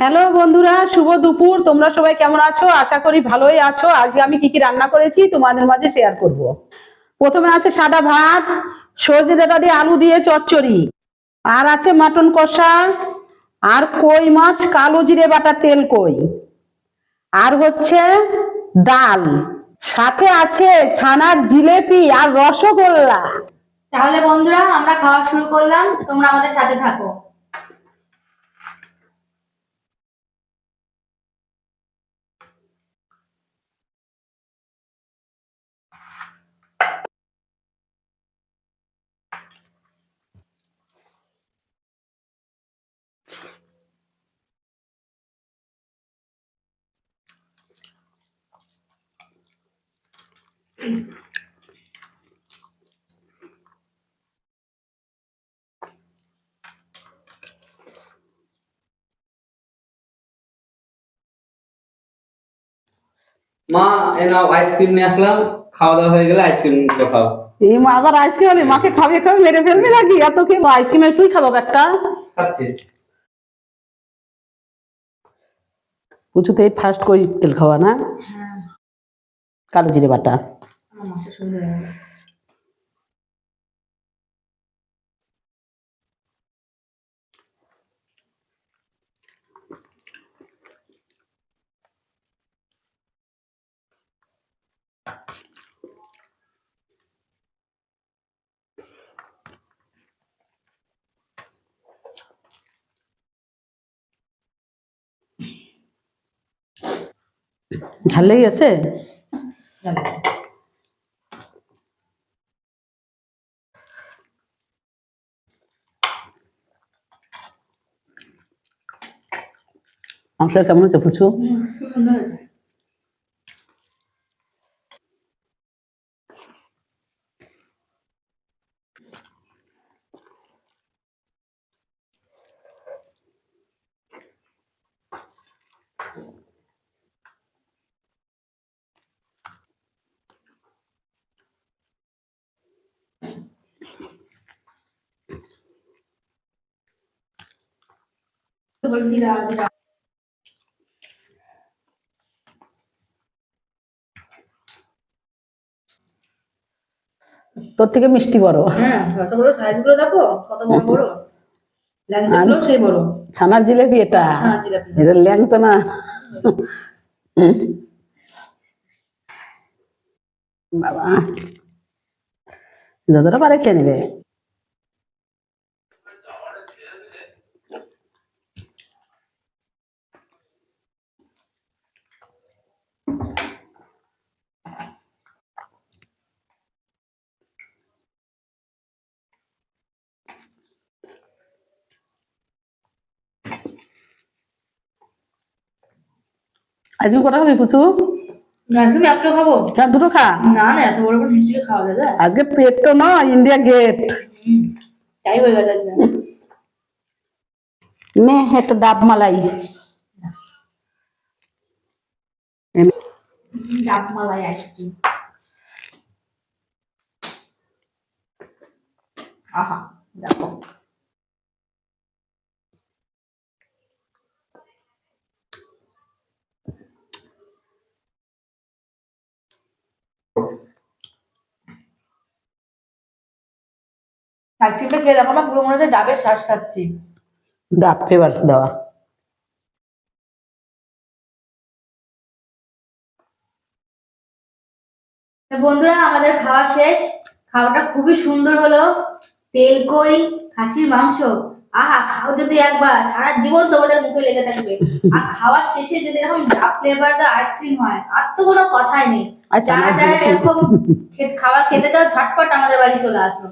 Hello বন্ধুরা, শুভ দুপুর। তোমরা সবাই কেমন আছো? আশা করি ভালোই আছো। আজকে আমি কি কি রান্না করেছি তোমাদের মাঝে শেয়ার করব। প্রথমে আছে সাদা ভাত সজনে ডাঁটা দিয়ে আলু দিয়ে চচ্চড়ি। আর আছে মাটন কষা, আর কই মাছ, কালো জিরে বাটা তেল কই। আর হচ্ছে ডাল। সাথে আছে ছানার জিলেপি আর রসগোল্লা। তাহলে বন্ধুরা, আমরা খাওয়া শুরু করলাম। তোমরা আমাদের সাথে থাকো। মা এ নাও আইসক্রিম নিয়ে আসলাম খাওয়া দাওয়া হয়ে গেলে আইসক্রিম খাও। এই মা আবার আইসক্রিম হলে মাকে খাবে খাবে মেরে ফেলবে নাকি? এত কে আইসক্রিম তুই খাব একটা? খাচ্ছি। পুচুতে ফার্স্ট কই তেল খাওয়া না? হ্যাঁ। কালো জিরে বাটা। আমার মাথা শুরু হয়ে গেল ঝাল লেগে গেছে মাংসটা কেমন হচ্ছে পুচু তোর থেকে মিষ্টি বড়। হ্যাঁ রসগোল্লার সাইজ দেখো কত বড় বড়। ল্যাংচা সেই বড়। ছানার জিলেপি এটা? জিলাপি। এটা ল্যাংচা না বাবা যতটা পারে খেয়ে নেবে। আজকে কটা খাবি পুচু না তুমি একটা খাব? কেন দুটো খা। না না এত বড় বড় মিষ্টি খাওয়া যায় যায় আজকে পেট তো না ইন্ডিয়া গেট হুম, তাই হয়ে গেছে নে একটা ডাব মালাই। ডাব মালাই আইসক্রিম আহা দেখো। আইসক্রিমটা খেয়ে দেখো না পুরো মনে হচ্ছে ডাবের শ্বাস খাচ্ছি। ডাব ফেভার দেওয়া। বন্ধুরা আমাদের খাওয়া শেষ। খাওয়াটা খুবই সুন্দর হলো। তেল কই খাসির মাংস। আহা খাও যদি একবার সারা জীবন তোমাদের মুখে লেগে থাকবে। আর খাওয়ার শেষে যদি এরকম ডাব ফ্লেভার আইসক্রিম হয় আর তো কোনো কথাই নেই। আচ্ছা, যারা আমার যারা এরকম খাবার খেতে চাও ঝটপট আমাদের বাড়ি চলে আসো।